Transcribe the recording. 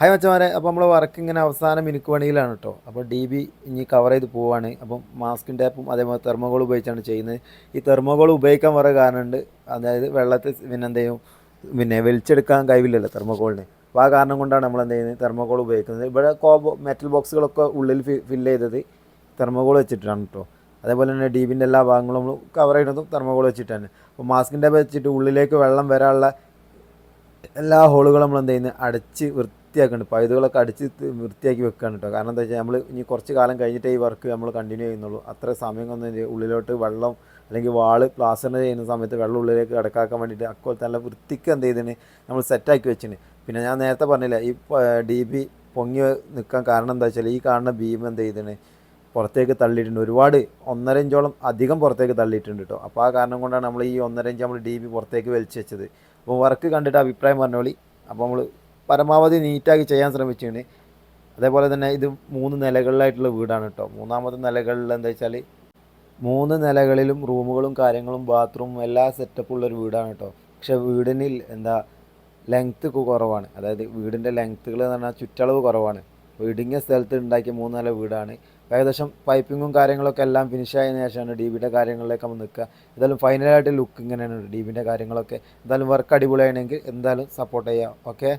Hi മച്ചമാരെ അപ്പോൾ നമ്മൾ work ഇങ്ങനെ അവസാന മിനുക്ക് പണിയിലാണ് കേട്ടോ അപ്പോൾ ഡി ബി ഇനി കവർ ചെയ്ത് പോവാണ്. അപ്പം മാസ്കിൻ ടാപ്പും അതേപോലെ തെർമോകോൾ ഉപയോഗിച്ചാണ് ചെയ്യുന്നത്. ഈ തെർമോകോൾ ഉപയോഗിക്കാൻ കുറേ കാരണമുണ്ട്. അതായത് വെള്ളത്തിൽ പിന്നെ എന്ത് ചെയ്യും പിന്നെ വലിച്ചെടുക്കാൻ കഴിവില്ലല്ലോ തെർമോകോളിന് അപ്പോൾ ആ കാരണം കൊണ്ടാണ് നമ്മൾ എന്ത് ചെയ്യുന്നത്? തെർമോകോൾ ഉപയോഗിക്കുന്നത്. ഇവിടെ കോബോ മെറ്റൽ ബോക്സുകളൊക്കെ ഉള്ളിൽ ഫിൽ ചെയ്തത് തെർമോകോൾ വെച്ചിട്ടാണ് കേട്ടോ അതേപോലെ തന്നെ ഡീപിന്റെ എല്ലാ ഭാഗങ്ങളും നമ്മൾ കവർ ചെയ്യുന്നതും തെർമോകോൾ വെച്ചിട്ടാണ്. അപ്പോൾ മാസ്കിന്റെ വെച്ചിട്ട് ഉള്ളിലേക്ക് വെള്ളം വരാനുള്ള എല്ലാ ഹോളുകളും നമ്മൾ എന്ത് ചെയ്യുന്നത്? അടച്ച് വൃത്തിയാക്കുന്നുണ്ട് പഴുതുകളൊക്കെ അടിച്ച് വൃത്തിയാക്കി വെക്കുകയാണ് കേട്ടോ കാരണം എന്താ വെച്ചാൽ നമ്മൾ ഇനി കുറച്ച് കാലം കഴിഞ്ഞിട്ടേ ഈ വർക്ക് നമ്മൾ കണ്ടിന്യൂ ചെയ്യുന്നുള്ളൂ. അത്ര സമയം ഒന്നും ഉള്ളിലോട്ട് വെള്ളം അല്ലെങ്കിൽ വാൾ പ്ലാസ്റ്ററിന് ചെയ്യുന്ന സമയത്ത് വെള്ളം ഉള്ളിലേക്ക് കിടക്കാക്കാൻ വേണ്ടിയിട്ട് അക്കോലത്തെ നല്ല വൃത്തിക്ക് എന്ത് ചെയ്തിന് നമ്മൾ സെറ്റാക്കി വെച്ചിന്. പിന്നെ ഞാൻ നേരത്തെ പറഞ്ഞില്ല ഈ ഡി ബി പൊങ്ങി നിൽക്കാൻ കാരണം എന്താ വെച്ചാൽ ഈ കാണുന്ന ബീം എന്ത് ചെയ്തിന്? പുറത്തേക്ക് തള്ളിയിട്ടുണ്ട്. ഒരുപാട് ഒന്നര ഇഞ്ചോളം അധികം പുറത്തേക്ക് തള്ളിയിട്ടുണ്ട് കേട്ടോ അപ്പോൾ ആ കാരണം കൊണ്ടാണ് നമ്മൾ ഈ ഒന്നര ഇഞ്ച് നമ്മൾ ഡി ബി പുറത്തേക്ക് വലിച്ചു വെച്ചത്. അപ്പോൾ വർക്ക് കണ്ടിട്ട് അഭിപ്രായം പറഞ്ഞോളി. അപ്പോൾ നമ്മൾ പരമാവധി നീറ്റാക്കി ചെയ്യാൻ ശ്രമിച്ചാണ് അതേപോലെ തന്നെ ഇത് മൂന്ന് നിലകളിലായിട്ടുള്ള വീടാണ് കേട്ടോ മൂന്നാമത്തെ നിലകളിൽ എന്താ വെച്ചാൽ മൂന്ന് നിലകളിലും റൂമുകളും കാര്യങ്ങളും ബാത്റൂമും എല്ലാ സെറ്റപ്പ് ഉള്ള ഒരു വീടാണ് കേട്ടോ പക്ഷെ വീടിന് എന്താ ലെങ്ത്ത് കുറവാണ്. അതായത് വീടിന്റെ ലെങ്ത്തുകൾ എന്ന് പറഞ്ഞാൽ ചുറ്റളവ് കുറവാണ്. ഇടുങ്ങിയ സ്ഥലത്ത് ഉണ്ടാക്കിയ മൂന്ന് നില വീടാണ്. ഏകദേശം പൈപ്പിങ്ങും കാര്യങ്ങളൊക്കെ എല്ലാം ഫിനിഷ് ആയതിനു ശേഷമാണ് ഡി ബിയുടെ കാര്യങ്ങളിലേക്ക് നമ്മൾ നിൽക്കുക. എന്തായാലും ഫൈനലായിട്ട് ലുക്ക് ഇങ്ങനെയാണ് ഡി ബിന്റെ കാര്യങ്ങളൊക്കെ. എന്തായാലും വർക്ക് അടിപൊളിയാണെങ്കിൽ എന്തായാലും സപ്പോർട്ട് ചെയ്യാം. ഓക്കെ